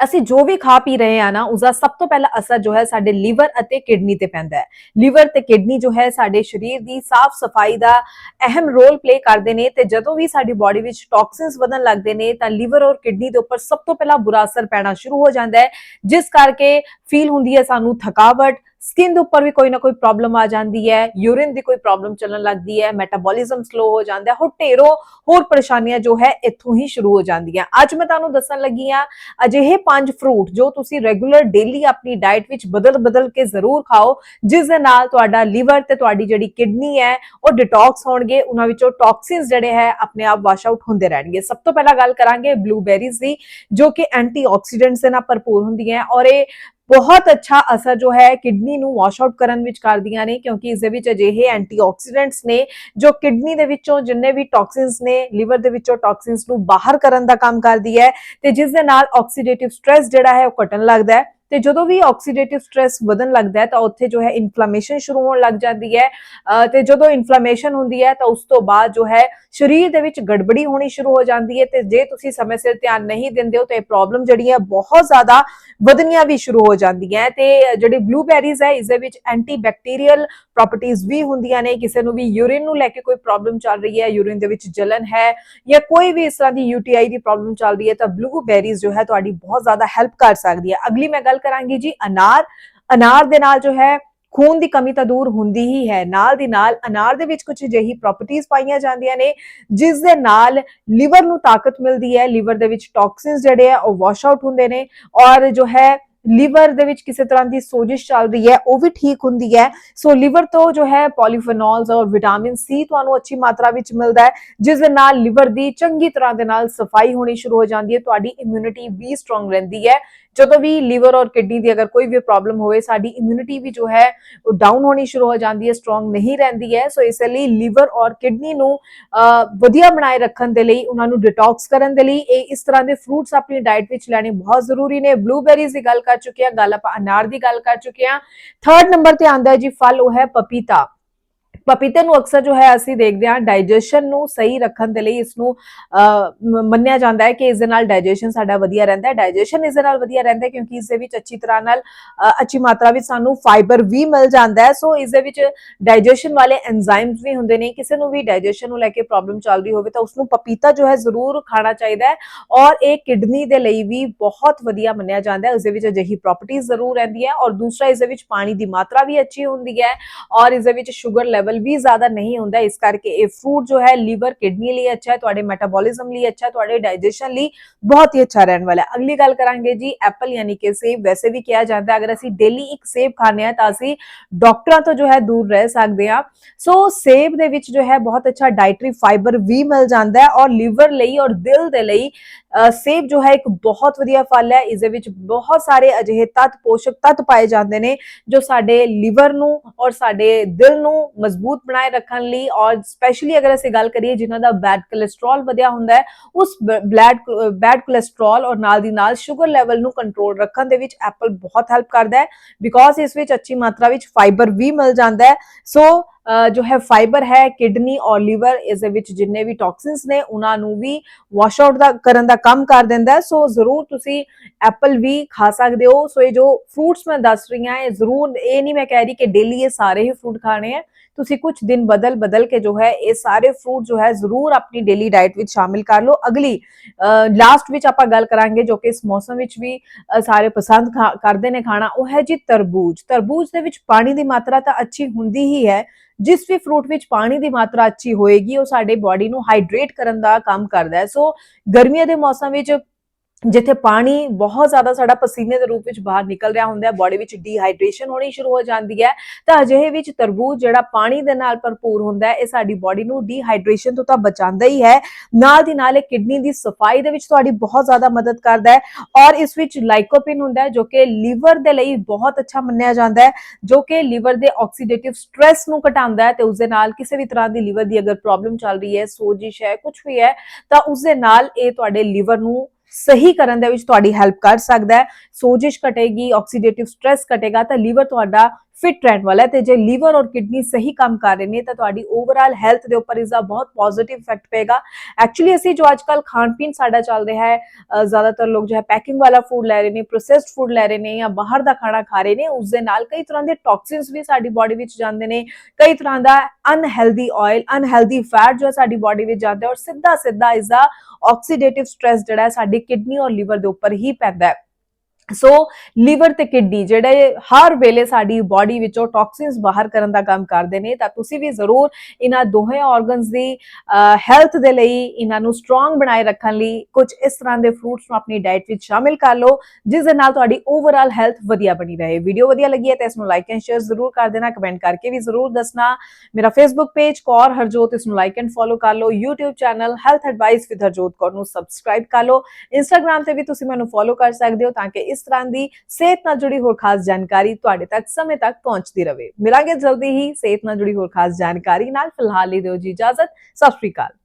ਅਸੀਂ ਜੋ ਵੀ ਖਾ ਪੀ ਰਹੇ ਆ ਨਾ, ਉਸਦਾ ਸਭ ਤੋਂ ਪਹਿਲਾ ਅਸਰ ਜੋ ਹੈ ਸਾਡੇ ਲੀਵਰ ਅਤੇ ਕਿਡਨੀ ਤੇ ਪੈਂਦਾ ਹੈ। ਲੀਵਰ ਤੇ ਕਿਡਨੀ ਜੋ ਹੈ ਸਾਡੇ ਸਰੀਰ ਦੀ ਸਾਫ਼ ਸਫ਼ਾਈ ਦਾ ਅਹਿਮ ਰੋਲ ਪਲੇ ਕਰਦੇ ਨੇ ਤੇ ਜਦੋਂ ਵੀ ਸਾਡੀ ਬਾਡੀ ਵਿੱਚ ਟੌਕਸਿਨਸ ਵਧਣ ਲੱਗਦੇ ਨੇ, ਤਾਂ ਲੀਵਰ ਔਰ ਕਿਡਨੀ ਦੇ ਉੱਪਰ ਸਭ ਤੋਂ ਪਹਿਲਾਂ ਬੁਰਾ ਅਸਰ ਪੈਣਾ ਸ਼ੁਰੂ ਹੋ ਜਾਂਦਾ ਹੈ। ਜਿਸ ਕਰਕੇ ਫੀਲ ਹੁੰਦੀ ਹੈ ਸਾਨੂੰ ਥਕਾਵਟ ਸਕਿਨ ਦੇ ਉੱਪਰ ਵੀ ਕੋਈ ਨਾ ਕੋਈ ਪ੍ਰੋਬਲਮ ਆ ਜਾਂਦੀ ਹੈ ਯੂਰਿਨ ਦੀ ਕੋਈ ਪ੍ਰੋਬਲਮ ਚੱਲਣ ਲੱਗਦੀ ਹੈ ਮੈਟਾਬੋਲਿਜ਼ਮ ਸਲੋ ਹੋ ਜਾਂਦਾ ਹੈ, ਹੋਰ ਢੇਰੋਂ ਹੋਰ ਪਰੇਸ਼ਾਨੀਆਂ ਜੋ ਹੈ ਇੱਥੋਂ ਹੀ ਸ਼ੁਰੂ ਹੋ ਜਾਂਦੀਆਂ। ਅੱਜ ਮੈਂ ਤੁਹਾਨੂੰ ਦੱਸਣ ਲੱਗੀ ਆ ਅਜਿਹੇ ਪੰਜ ਫਰੂਟ ਜੋ ਤੁਸੀਂ ਰੈਗੂਲਰ ਡੇਲੀ ਆਪਣੀ ਡਾਈਟ ਵਿੱਚ ਬਦਲ-ਬਦਲ ਕੇ ਜ਼ਰੂਰ ਖਾਓ, ਜਿਸ ਦੇ ਨਾਲ ਤੁਹਾਡਾ ਲੀਵਰ ਤੇ ਤੁਹਾਡੀ ਜਿਹੜੀ ਕਿਡਨੀ ਹੈ, ਉਹ ਡਿਟੌਕਸ ਹੋਣਗੇ, ਉਹਨਾਂ ਵਿੱਚੋਂ ਟੌਕਸਿਨਸ ਜਿਹੜੇ ਹੈ ਆਪਣੇ ਆਪ ਵਾਸ਼ ਆਊਟ ਹੁੰਦੇ ਰਹਿਣਗੇ। ਸਭ ਤੋਂ ਪਹਿਲਾਂ ਗੱਲ ਕਰਾਂਗੇ ਬਲੂਬੈਰੀਜ਼ ਦੀ, ਜੋ ਕਿ ਐਂਟੀਆਕਸੀਡੈਂਟਸ ਦੇ ਨਾਲ ਭਰਪੂਰ ਹੁੰਦੀਆਂ ਹੈ ਔਰ ਇਹ ਬਹੁਤ ਅੱਛਾ ਅਸਰ ਜੋ ਹੈ ਕਿਡਨੀ ਨੂੰ ਵਾਸ਼ ਆਊਟ ਕਰਨ ਵਿੱਚ ਕਰਦੀਆਂ ਨੇ, ਕਿਉਂਕਿ ਇਸ ਦੇ ਵਿੱਚ ਅਜਿਹੇ ਐਂਟੀਆਕਸੀਡੈਂਟਸ ਨੇ ਜੋ ਕਿਡਨੀ ਦੇ ਵਿੱਚੋਂ ਜਿੰਨੇ ਵੀ ਟੌਕਸਿਨਸ ਨੇ ਲਿਵਰ ਦੇ ਵਿੱਚੋਂ ਟੌਕਸਿਨਸ ਨੂੰ ਬਾਹਰ ਕਰਨ ਦਾ ਕੰਮ ਕਰਦੀ ਹੈ ਤੇ ਜਿਸ ਦੇ ਨਾਲ ਆਕਸੀਡੇਟਿਵ ਸਟ्रेस ਜਿਹੜਾ ਹੈ ਉਹ ਘਟਣ ਲੱਗਦਾ ਹੈ। ਤੇ ਜਦੋਂ ਵੀ ਆਕਸੀਡੇਟਿਵ ਸਟ्रेस ਵਧਣ ਲੱਗਦਾ ਹੈ ਤਾਂ ਉੱਥੇ ਜੋ ਹੈ ਇਨਫਲੇਮੇਸ਼ਨ ਸ਼ੁਰੂ ਹੋਣ ਲੱਗ ਜਾਂਦੀ ਹੈ। ਅਹ ਤੇ ਜਦੋਂ ਇਨਫਲੇਮੇਸ਼ਨ ਹੁੰਦੀ ਹੈ ਤਾਂ ਉਸ ਤੋਂ ਬਾਅਦ ਜੋ ਹੈ ਸਰੀਰ ਦੇ ਵਿੱਚ ਗੜਬੜੀ ਹੋਣੀ ਸ਼ੁਰੂ ਹੋ ਜਾਂਦੀ ਹੈ ਤੇ ਜੇ ਤੁਸੀਂ ਸਮੇਂ ਸਿਰ ਧਿਆਨ ਨਹੀਂ ਦਿੰਦੇ ਹੋ ਤਾਂ ਇਹ ਪ੍ਰੋਬਲਮ ਜਿਹੜੀ ਹੈ ਬਹੁਤ ਜ਼ਿਆਦਾ ਵਧਣੀਆਂ ਵੀ ਸ਼ੁਰੂ ਹੋ ਜਾਂਦੀਆਂ ਤੇ ਜਿਹੜੀ ਬਲੂਬੈਰੀਜ਼ ਹੈ ਇਸ ਦੇ ਵਿੱਚ ਐਂਟੀ ਬੈਕਟੀਰੀਅਲ ਪ੍ਰੋਪਰਟੀਆਂ ਵੀ ਹੁੰਦੀਆਂ ਨੇ। ਕਿਸੇ ਨੂੰ ਵੀ ਯੂਰਿਨ ਨੂੰ ਲੈ ਕੇ ਕੋਈ ਪ੍ਰੋਬਲਮ ਚੱਲ ਰਹੀ ਹੈ ਯੂਰਿਨ ਦੇ ਵਿੱਚ ਜਲਨ ਹੈ ਜਾਂ ਕੋਈ ਵੀ ਇਸ ਤਰ੍ਹਾਂ ਦੀ ਯੂਟੀਆਈ ਦੀ ਪ੍ਰੋਬਲਮ ਚੱਲ ਰਹੀ ਹੈ ਤਾਂ ਬਲੂਬੈਰੀਜ਼ ਜੋ ਹੈ ਤੁਹਾਡੀ ਬਹੁਤ ਜ਼ਿਆਦਾ ਹੈਲਪ ਕਰ ਸਕਦੀ ਹੈ। ਅਗਲੀ ਮੈਂ ਗੱਲ ਕਰਾਂਗੀ ਜੀ, ਅਨਾਰ ਅਨਾਰ ਦੇ ਨਾਲ ਜੋ ਹੈ, ਖੂਨ ਦੀ ਕਮੀ ਤਾਂ ਦੂਰ ਹੁੰਦੀ ਹੀ ਹੈ। ਨਾਲ ਦੀ ਨਾਲ ਅਨਾਰ ਦੇ ਵਿੱਚ ਕੁਝ ਅਜਿਹੀ ਪ੍ਰੋਪਰਟੀਆਂ ਪਾਈਆਂ ਜਾਂਦੀਆਂ ਨੇ, ਜਿਸ ਦੇ ਨਾਲ ਲਿਵਰ ਨੂੰ ਤਾਕਤ ਮਿਲਦੀ ਹੈ। ਲਿਵਰ ਦੇ ਵਿੱਚ ਟੌਕਸਿਨਸ ਜਿਹੜੇ ਆ, ਉਹ ਵਾਸ਼ ਆਊਟ ਹੁੰਦੇ ਨੇ ਔਰ ਜੋ ਹੈ ਲਿਵਰ ਦੇ ਵਿੱਚ ਕਿਸੇ ਤਰ੍ਹਾਂ ਦੀ ਸੋਜਿਸ਼ ਚੱਲ ਰਹੀ ਹੈ, ਉਹ ਵੀ ਠੀਕ ਹੁੰਦੀ ਹੈ। ਸੋ ਲਿਵਰ ਤੋਂ ਜੋ ਹੈ ਪੋਲੀਫੇਨੋਲਸ ਔਰ ਵਿਟਾਮਿਨ ਸੀ ਤੁਹਾਨੂੰ ਅੱਛੀ ਮਾਤਰਾ ਵਿੱਚ ਮਿਲਦਾ ਹੈ, ਜਿਸ ਦੇ ਨਾਲ ਲਿਵਰ ਦੀ ਚੰਗੀ ਤਰ੍ਹਾਂ ਦੇ ਨਾਲ ਸਫ਼ਾਈ ਹੋਣੀ ਸ਼ੁਰੂ ਹੋ ਜਾਂਦੀ ਹੈ। ਤੁਹਾਡੀ ਇਮਿਊਨਿਟੀ ਵੀ ਸਟਰੋਂਗ ਰਹਿੰਦੀ ਹੈ। ਜਦੋਂ ਵੀ ਲੀਵਰ ਔਰ ਕਿਡਨੀ ਦੀ ਅਗਰ ਕੋਈ ਵੀ ਪ੍ਰੋਬਲਮ ਹੋਵੇ, ਸਾਡੀ ਇਮਿਊਨਿਟੀ ਵੀ ਜੋ ਹੈ, ਉਹ ਡਾਊਨ ਹੋਣੀ ਸ਼ੁਰੂ ਹੋ ਜਾਂਦੀ ਹੈ ਸਟਰੋਂਗ ਨਹੀਂ ਰਹਿੰਦੀ ਹੈ। ਸੋ ਇਸ ਲਈ ਲੀਵਰ ਔਰ ਕਿਡਨੀ ਨੂੰ ਵਧੀਆ ਬਣਾਏ ਰੱਖਣ ਦੇ ਲਈ, ਉਹਨਾਂ ਨੂੰ ਡਿਟੌਕਸ ਕਰਨ ਦੇ ਲਈ, ਇਹ ਇਸ ਤਰ੍ਹਾਂ ਦੇ ਫਰੂਟਸ ਆਪਣੀ ਡਾਈਟ ਵਿੱਚ ਲੈਣੇ ਬਹੁਤ ਜ਼ਰੂਰੀ ਨੇ। ਬਲੂਬੇਰੀਜ਼ ਦੀ ਗੱਲ ਕਰ ਚੁੱਕੇ ਹਾਂ, ਗੱਲ ਆਪਾਂ ਅਨਾਰ ਦੀ ਗੱਲ ਕਰ ਚੁੱਕੇ ਹਾਂ। ਥਰਡ ਨੰਬਰ ਤੇ ਆਂਦਾ ਹੈ ਜੀ, ਫਲ, ਉਹ ਹੈ ਪਪੀਤਾ। ਪਪੀਤੇ ਨੂੰ ਅਕਸਰ ਜੋ ਹੈ ਅਸੀਂ ਦੇਖਦੇ ਹਾਂ ਡਾਈਜੈਸ਼ਨ ਨੂੰ ਸਹੀ ਰੱਖਣ ਦੇ ਲਈ ਇਸ ਨੂੰ ਮੰਨਿਆ ਜਾਂਦਾ ਹੈ ਕਿ ਇਸ ਦੇ ਨਾਲ ਡਾਈਜੈਸ਼ਨ ਸਾਡਾ ਵਧੀਆ ਰਹਿੰਦਾ ਹੈ। ਡਾਈਜੈਸ਼ਨ ਇਸ ਦੇ ਨਾਲ ਵਧੀਆ ਰਹਿੰਦਾ ਹੈ ਕਿਉਂਕਿ ਇਸ ਦੇ ਵਿੱਚ ਅੱਛੀ ਤਰ੍ਹਾਂ ਨਾਲ ਅੱਛੀ ਮਾਤਰਾ ਵਿੱਚ ਸਾਨੂੰ ਫਾਈਬਰ ਵੀ ਮਿਲ ਜਾਂਦਾ ਹੈ। ਸੋ ਇਸ ਦੇ ਵਿੱਚ ਡਾਈਜੈਸ਼ਨ ਵਾਲੇ ਐਂਜ਼ਾਈਮਸ ਵੀ ਹੁੰਦੇ ਨੇ। ਕਿਸੇ ਨੂੰ ਵੀ ਡਾਈਜੈਸ਼ਨ ਨੂੰ ਲੈ ਕੇ ਪ੍ਰੋਬਲਮ ਚੱਲ ਰਹੀ ਹੋਵੇ ਤਾਂ ਉਸ ਨੂੰ ਪਪੀਤਾ ਜੋ ਹੈ ਜ਼ਰੂਰ ਖਾਣਾ ਚਾਹੀਦਾ ਹੈ ਔਰ ਇਹ ਕਿਡਨੀ ਦੇ ਲਈ ਵੀ ਬਹੁਤ ਵਧੀਆ ਮੰਨਿਆ ਜਾਂਦਾ ਹੈ। ਉਸ ਦੇ ਵਿੱਚ ਅਜਿਹੀ ਪ੍ਰੋਪਰਟੀਜ਼ ਜ਼ਰੂਰ ਰਹਿੰਦੀ ਹੈ ਔਰ ਦੂਸਰਾ, ਇਸ ਦੇ ਵਿੱਚ ਪਾਣੀ ਦੀ ਮਾਤਰਾ ਵੀ ਅੱਛੀ ਹੁੰਦੀ ਹੈ ਔਰ ਇਸ ਦੇ ਵਿੱਚ ਸ਼ੂਗਰ ਲੈਵਲ ਵੀ ਜ਼ਿਆਦਾ ਨਹੀਂ ਹੁੰਦਾ, ਇਸ ਕਰਕੇ ਇਹ ਫਰੂਟ ਜੋ ਹੈ ਲੀਵਰ ਕਿਡਨੀ ਲਈ ਅੱਛਾ ਹੈ, ਤੁਹਾਡੇ ਮੈਟਾਬੋਲਿਜ਼ਮ ਲਈ ਅੱਛਾ ਤੁਹਾਡੇ ਡਾਈਜੈਸ਼ਨ ਲਈ ਬਹੁਤ ਹੀ ਅੱਛਾ ਰਹਿਣ ਵਾਲਾ ਹੈ। ਅਗਲੀ ਗੱਲ ਕਰਾਂਗੇ ਜੀ ਐਪਲ ਯਾਨੀ ਕਿ ਸੇਬ, ਵੈਸੇ ਵੀ ਕਿਹਾ ਜਾਂਦਾ ਹੈ, ਅਗਰ ਅਸੀਂ ਡੇਲੀ ਇੱਕ ਸੇਬ ਖਾਂਦੇ ਹਾਂ ਤਾਂ ਅਸੀਂ ਡਾਕਟਰਾਂ ਤੋਂ ਜੋ ਹੈ ਦੂਰ ਰਹਿ ਸਕਦੇ ਹਾਂ। ਸੋ ਸੇਬ ਦੇ ਵਿੱਚ ਜੋ ਹੈ ਬਹੁਤ ਅੱਛਾ ਡਾਈਟਰੀ ਫਾਈਬਰ ਵੀ ਮਿਲ ਜਾਂਦਾ ਹੈ ਔਰ ਲੀਵਰ ਲਈ ਔਰ ਦਿਲ ਦੇ ਲਈ ਸੇਬ ਜੋ ਹੈ ਇੱਕ ਬਹੁਤ ਵਧੀਆ ਫਲ ਹੈ। ਇਸ ਦੇ ਵਿੱਚ ਬਹੁਤ ਸਾਰੇ ਅਜਿਹੇ ਤੱਤ, ਪੋਸ਼ਕ ਤੱਤ ਪਾਏ ਜਾਂਦੇ ਨੇ ਜੋ ਸਾਡੇ ਲੀਵਰ ਨੂੰ ਔਰ ਸਾਡੇ ਦਿਲ ਨੂੰ ਮਜ਼ਬੂਤ ਬਣਾਏ ਰੱਖਣ ਲਈ ਔਰ ਸਪੈਸ਼ਲੀ ਅਗਰ ਅਸੀਂ ਗੱਲ ਕਰੀਏ ਜਿਨ੍ਹਾਂ ਦਾ ਬੈਡ ਕੋਲੇਸਟ੍ਰੋਲ ਵਧਿਆ ਹੁੰਦਾ ਹੈ, ਉਸ ਬਲੈਡ ਬੈਡ ਕੋਲੇਸਟ੍ਰੋਲ ਔਰ ਨਾਲ ਦੀ ਨਾਲ ਸ਼ੂਗਰ ਲੈਵਲ ਨੂੰ ਕੰਟਰੋਲ ਰੱਖਣ ਦੇ ਵਿੱਚ ਐਪਲ ਬਹੁਤ ਹੈਲਪ ਕਰਦਾ ਹੈ। ਬਿਕੋਜ਼ ਇਸ ਵਿੱਚ ਅੱਛੀ ਮਾਤਰਾ ਵਿੱਚ ਫਾਈਬਰ ਵੀ ਮਿਲ ਜਾਂਦਾ ਹੈ। ਸੋ ਜੋ ਹੈ ਫਾਈਬਰ ਹੈ ਕਿਡਨੀ ਔਰ ਲੀਵਰ ਇਸ ਦੇ ਵਿੱਚ ਜਿੰਨੇ ਵੀ ਟੌਕਸਿਨਸ ਨੇ, ਉਹਨਾਂ ਨੂੰ ਵੀ ਵਾਸ਼ ਆਊਟ ਦਾ, ਕਰਨ ਦਾ ਕੰਮ ਕਰ ਦਿੰਦਾ ਹੈ। ਸੋ ਜ਼ਰੂਰ ਤੁਸੀਂ ਐਪਲ ਵੀ ਖਾ ਸਕਦੇ ਹੋ। ਸੋ ਇਹ ਜੋ ਫਰੂਟਸ ਮੈਂ ਦੱਸ ਰਹੀ ਹਾਂ, ਇਹ ਜ਼ਰੂਰ, ਇਹ ਨਹੀਂ ਮੈਂ ਕਹਿ ਰਹੀ ਕਿ ਡੇਲੀ ਇਹ ਸਾਰੇ ਹੀ ਫਰੂਟ ਖਾਣੇ ਹੈ। ਤੁਸੀਂ ਕੁਝ ਦਿਨ ਬਦਲ ਬਦਲ ਕੇ ਜੋ ਹੈ ਇਹ ਸਾਰੇ ਫਰੂਟ ਜੋ ਹੈ ਜ਼ਰੂਰ ਆਪਣੀ ਡੇਲੀ ਡਾਈਟ ਵਿੱਚ ਸ਼ਾਮਿਲ ਕਰ ਲਓ। ਅਗਲੀ ਲਾਸਟ ਵਿੱਚ ਆਪਾਂ ਗੱਲ ਕਰਾਂਗੇ ਜੋ ਕਿ ਇਸ ਮੌਸਮ ਵਿੱਚ ਵੀ ਸਾਰੇ ਪਸੰਦ ਖਾ- ਕਰਦੇ ਨੇ ਖਾਣਾ, ਉਹ ਹੈ ਜੀ ਤਰਬੂਜ। ਤਰਬੂਜ ਦੇ ਵਿੱਚ ਪਾਣੀ ਦੀ ਮਾਤਰਾ ਤਾਂ ਅੱਛੀ ਹੁੰਦੀ ਹੀ ਹੈ। ਜਿਸ ਵੀ ਫਰੂਟ ਵਿੱਚ ਪਾਣੀ ਦੀ ਮਾਤਰਾ ਅੱਛੀ ਹੋਏਗੀ, ਉਹ ਸਾਡੇ ਬਾਡੀ ਨੂੰ ਹਾਈਡਰੇਟ ਕਰਨ ਦਾ ਕੰਮ ਕਰਦਾ ਹੈ। ਸੋ ਗਰਮੀਆਂ ਦੇ ਮੌਸਮ ਵਿੱਚ ਜਿੱਥੇ ਪਾਣੀ ਬਹੁਤ ਜ਼ਿਆਦਾ ਸਾਡਾ ਪਸੀਨੇ ਦੇ ਰੂਪ ਵਿੱਚ ਬਾਹਰ ਨਿਕਲ ਰਿਹਾ ਹੁੰਦਾ ਹੈ ਬਾਡੀ ਵਿੱਚ ਡੀਹਾਈਡਰੇਸ਼ਨ ਹੋਣੀ ਸ਼ੁਰੂ ਹੋ ਜਾਂਦੀ ਹੈ, ਤਾਂ ਅਜਿਹੇ ਵਿੱਚ ਤਰਬੂਜ ਜਿਹੜਾ ਪਾਣੀ ਦੇ ਨਾਲ ਭਰਪੂਰ ਹੁੰਦਾ ਹੈ, ਇਹ ਸਾਡੀ ਬਾਡੀ ਨੂੰ ਡੀਹਾਈਡਰੇਸ਼ਨ ਤੋਂ ਤਾਂ ਬਚਾਉਂਦਾ ਹੀ ਹੈ, ਨਾਲ ਦੀ ਨਾਲ ਇਹ ਕਿਡਨੀ ਦੀ ਸਫ਼ਾਈ ਦੇ ਵਿੱਚ ਤੁਹਾਡੀ ਬਹੁਤ ਜ਼ਿਆਦਾ ਮਦਦ ਕਰਦਾ ਹੈ ਔਰ ਇਸ ਵਿੱਚ ਲਾਈਕੋਪਿਨ ਹੁੰਦਾ ਹੈ, ਜੋ ਕਿ ਲੀਵਰ ਦੇ ਲਈ ਬਹੁਤ ਅੱਛਾ ਮੰਨਿਆ ਜਾਂਦਾ ਹੈ, ਜੋ ਕਿ ਲੀਵਰ ਦੇ ਆਕਸੀਡੇਟਿਵ ਸਟ्रेस ਨੂੰ ਘਟਾਉਂਦਾ ਹੈ ਤੇ ਉਸ ਦੇ ਨਾਲ ਕਿਸੇ ਵੀ ਤਰ੍ਹਾਂ ਦੀ ਲੀਵਰ ਦੀ ਅਗਰ ਪ੍ਰੋਬਲਮ ਚੱਲ ਰਹੀ ਹੈ, ਸੋਜਿਸ਼ ਹੈ ਕੁਝ ਵੀ ਹੈ, ਤਾਂ ਉਸ ਦੇ ਨਾਲ ਇਹ ਤੁਹਾਡੇ ਲੀਵਰ ਨੂੰ ਸਹੀ ਕਰਨ ਦੇ ਵਿੱਚ ਤੁਹਾਡੀ ਹੈਲਪ ਕਰ ਸਕਦਾ ਹੈ। ਸੋਜਿਸ਼ ਘਟੇਗੀ ਆਕਸੀਡੇਟਿਵ ਸਟ्रेस ਘਟੇਗਾ, ਤਾਂ ਲੀਵਰ ਤੁਹਾਡਾ ਫਿਟ ਰਹਿਣ ਵਾਲਾ ਹੈ ਤੇ ਜੇ ਲੀਵਰ ਔਰ ਕਿਡਨੀ ਸਹੀ ਕੰਮ ਕਰ ਰਹੇ ਨੇ, ਤਾਂ ਤੁਹਾਡੀ ਓਵਰਆਲ ਹੈਲਥ ਦੇ ਉੱਪਰ ਇਸ ਦਾ ਬਹੁਤ ਪੋਜ਼ਿਟਿਵ ਇਫੈਕਟ ਪਏਗਾ। ਐਕਚੁਅਲੀ ਅਸੀਂ ਜੋ ਅੱਜਕੱਲ ਖਾਣ ਪੀਣ ਸਾਡਾ ਚੱਲ ਰਿਹਾ ਹੈ ਜ਼ਿਆਦਾਤਰ ਲੋਕ ਜੋ ਹੈ ਪੈਕਿੰਗ ਵਾਲਾ ਫੂਡ ਲੈ ਰਹੇ ਨੇ ਪ੍ਰੋਸੈਸਡ ਫੂਡ ਲੈ ਰਹੇ ਨੇ ਜਾਂ ਬਾਹਰ ਦਾ ਖਾਣਾ ਖਾ ਰਹੇ ਨੇ, ਉਸ ਦੇ ਨਾਲ ਕਈ ਤਰ੍ਹਾਂ ਦੇ ਟੌਕਸਿਨਸ ਵੀ ਸਾਡੀ ਬਾਡੀ ਵਿੱਚ ਜਾਂਦੇ ਨੇ। ਕਈ ਤਰ੍ਹਾਂ ਦਾ ਅਨਹੈਲਦੀ ਆਇਲ ਅਨਹੈਲਦੀ ਫੈਟ ਜੋ ਹੈ ਸਾਡੀ ਬਾਡੀ ਵਿੱਚ ਜਾਂਦਾ ਔਰ ਸਿੱਧਾ ਸਿੱਧਾ ਇਸ ਦਾ ਆਕਸੀਡੇਟਿਵ ਸਟ੍ਰੈਸ ਜਿਹੜਾ ਹੈ ਸਾਡੀ ਕਿਡਨੀ ਔਰ ਲੀਵਰ ਦੇ ਉੱਪਰ ਹੀ ਪੈਂਦਾ ਹੈ। ਸੋ ਲੀਵਰ ਤੇ ਕਿਡਨੀ ਜਿਹੜੇ ਹਰ ਵੇਲੇ ਸਾਡੀ ਬਾਡੀ ਵਿੱਚੋਂ ਟੌਕਸਿਨਸ ਬਾਹਰ ਕਰਨ ਦਾ ਕੰਮ ਕਰਦੇ ਨੇ, ਤਾਂ ਤੁਸੀਂ ਵੀ ਜ਼ਰੂਰ ਇਹਨਾਂ ਦੋਹੇ ਆਰਗਨਸ ਦੀ ਹੈਲਥ ਦੇ ਲਈ ਇਹਨਾਂ ਨੂੰ ਸਟਰੋਂਗ ਬਣਾਏ ਰੱਖਣ ਲਈ ਕੁਝ ਇਸ ਤਰ੍ਹਾਂ ਦੇ ਫਰੂਟਸ ਨੂੰ ਆਪਣੀ ਡਾਈਟ ਵਿੱਚ ਸ਼ਾਮਿਲ ਕਰ ਲਓ, ਜਿਸ ਦੇ ਨਾਲ ਤੁਹਾਡੀ ਓਵਰਆਲ ਹੈਲਥ ਵਧੀਆ ਬਣੀ ਰਹੇ। ਵੀਡੀਓ ਵਧੀਆ ਲੱਗੀ ਹੈ ਤਾਂ ਇਸ ਨੂੰ ਲਾਈਕ ਐਂਡ ਸ਼ੇਅਰ ਜ਼ਰੂਰ ਕਰ ਦੇਣਾ ਕਮੈਂਟ ਕਰਕੇ ਵੀ ਜ਼ਰੂਰ ਦੱਸਣਾ। ਮੇਰਾ ਫੇਸਬੁੱਕ ਪੇਜ ਕੌਰ ਹਰਜੋਤ, ਇਸ ਨੂੰ ਲਾਈਕ ਐਂਡ ਫੋਲੋ ਕਰ ਲਓ। YouTube channel health advice with Harjot Kaur ਨੂੰ ਸਬਸਕ੍ਰਾਈਬ ਕਰ ਲਓ। ਇੰਸਟਾਗ੍ਰam ਤੇ ਵੀ ਤੁਸੀਂ ਮੈਨੂੰ ਫੋਲੋ ਕਰ ਸਕਦੇ ਹੋ ਤਾਂ ਕਿ ਇਸ ਤਰ੍ਹਾਂ ਦੀ ਸਿਹਤ ਨਾਲ ਜੁੜੀ ਹੋਰ ਖਾਸ ਜਾਣਕਾਰੀ ਤੁਹਾਡੇ ਤੱਕ ਸਮੇਂ ਤੱਕ ਪਹੁੰਚਦੀ ਰਹੇ ਮਿਲਾਂਗੇ ਜਲਦੀ ਹੀ ਸਿਹਤ ਨਾਲ ਜੁੜੀ ਹੋਰ ਖਾਸ ਜਾਣਕਾਰੀ ਨਾਲ। ਫਿਲਹਾਲ ਲਈ ਦਿਓ ਜੀ ਇਜਾਜ਼ਤ। ਸਤਿ ਸ਼੍ਰੀ ਅਕਾਲ।